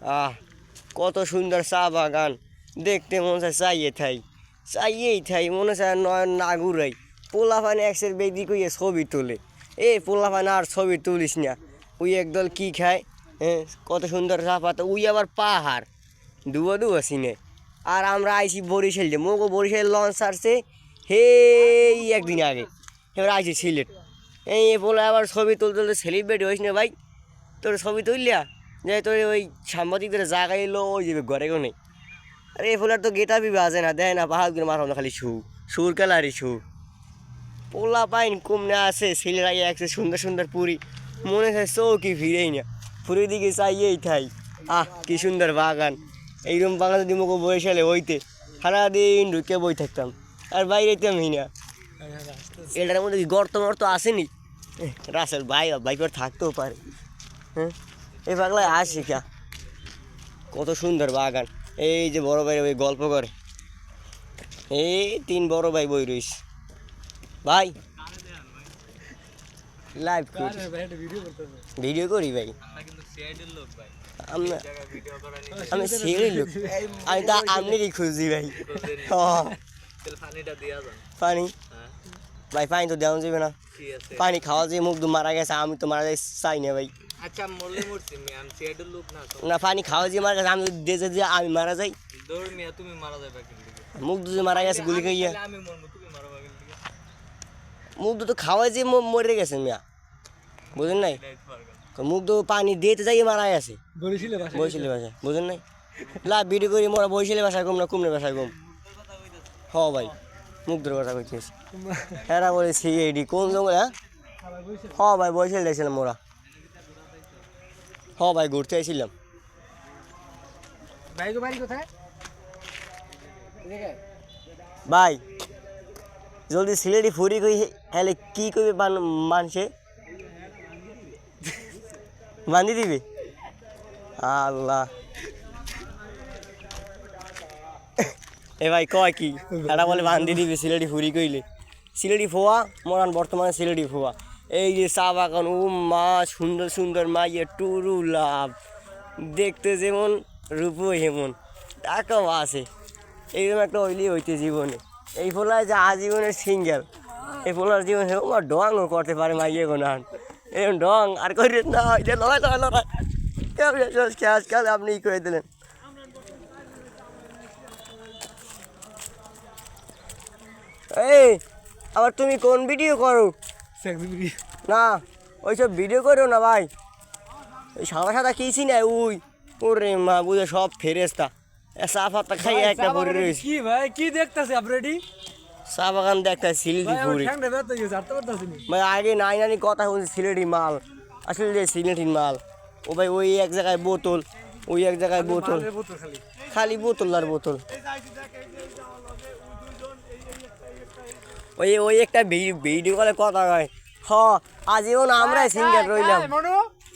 আহ, কত সুন্দর চা বাগান। দেখতে মনে হয় চাইয়ে থাই। চাইয়েই থাই, মনে হয় নয়ন না ঘুরাই পোলা পানি একসের বেদি কইয়ে ছবি তোলে। এ পোলা পানি আর ছবি তুলিস না। উই একদল কি খায়? হ্যাঁ কত সুন্দর চা পাতা। উই আবার পাহাড়। ডুবো ডুবো সিনে। আর আমরা আইসি বরিশাল যে। মোগো বরিশাল লঞ্চ আসছে হে একদিন আগে। এবার আইসি সিলেট। এই বলে আবার ছবি তুলতে তুলতে সেলিব্রেট হইস না ভাই? তোর ছবি তুললিয়া যে তোর ওই সাংবাদিকদের জায়গায় এলো ওই যাবে ঘরে নেই। আরে এ ফুলার তো গেটা বি বাজে না, দেয় না পাহাড়গুলো মাথাও না খালি সু সুর কালারি সু পোলা পাইন কমনে আছে ছেলেরা একসে সুন্দর সুন্দর পুরি। মনে হয় চৌকি ফিরেই না। পুরীর দিকে চাইয়েই থাই আহ, কি সুন্দর বাগান। এইরকম বাগান যদি মোকে বৈশালে ওইতে সারাদিন ঢুকে বই থাকতাম। আর বাইরে আমি না। এটার মধ্যে গর্ত মর্ত আসেনি? রাসেল ভাই বাইক থাকতেও পারে। হ্যাঁ? এই পাগলায় আসি কা? কত সুন্দর বাগান। এই যে বড় ভাই ওই গল্প করে। এই তিন বড় ভাই বই রইস ভাই। লাইভ করি। ভিডিও করি ভাই। আমরা আমি সিঁড়ি লোক। আমি তা আমনেরই খুঁজি ভাই। হ্যাঁ, পানি? ভাই পানি তো দেওয়া যাবে না। পানি খাওয়া যে মুখ দু মারা গেছে আমি তো মারা যাই চাই না ভাই। আচ্ছা মরলে মরছি মিয়া আমি লোক না না পানি খাওয়া যে মারা গেছে আমি দেশে যে আমি মারা যাই। দৌড় মিয়া তুমি মারা যাবে কিন্তু মুখ মারা গেছে গুলি খাইয়া। আমি মরবো তুমি কিন্তু মুখ দুধ খাওয়া যে মরে গেছে মিয়া। বুঝেন নাই? মুখ পানি দিতে যাই মারা গেছে। বৈশালী ভাষা বুঝেন নাই? লা ভিডিও করি মোরা বৈশালী ভাষায় কম না কুমনে ভাষায় কম হ ভাই মুখ ধরে কথা কইছিস এরা বলে সিআইডি কোন জঙ্গল হ্যাঁ? হ ভাই বৈশালী দেখছিলাম মোরা। হ ভাই ঘুরতে আইছিলাম। ভাই বাড়ি কোথায়? ভাই জলদি সিলেটি ফুরি কই হেলে কি কইবে মানসে বান্ধি দিবে? আল্লাহ। এ ভাই কয় কি? এটা বলে বান্ধি দিবে সিলেটি ফুরি কইলে। সিলেটি ফোয়া মরান বর্তমানে সিলেটি ফোয়া। এই যে চা বাগান ও মা, সুন্দর সুন্দর মাইয়ে টুরু লাভ। দেখতে যেমন, রূপও হেমন। টাকাও আছে। এইরকম একটা ওইলি হইতে জীবনে। এই ফোলায় যে আজীবনের সিঙ্গেল এই ফোলার জীবনে আমার ডংও করতে পারে মাইয়ে গোনান এরকম ডং, আর করি না যে লড়াই লড়াই লড়াই। আজকাল আপনি করে দিলেন? এই, আবার তুমি কোন ভিডিও করো? না ওইসব ভিডিও করো না ভাই। ওই সাদা সাদা কিছু নাই ওই? ওরে মা বুঝে সব ফেরেস্তা চা পাতা খাই একটা পরে রয়েছে। কি ভাই কি দেখতাছে আপনি চা বাগান দেখতে সিলটি হয়ে না। ভাই আগে নাই নানি কথা বলছে সিলেটি মাল। আসলে যে সিলেটির মাল। ও ভাই ওই এক জায়গায় বোতল ওই এক জায়গায় বোতল। খালি। বোতল আর বোতল। ওই ওই একটা ভিডিও কলে কথা কয় হ আজীবন আমরাই সিঙ্গার রইলাম। মনু,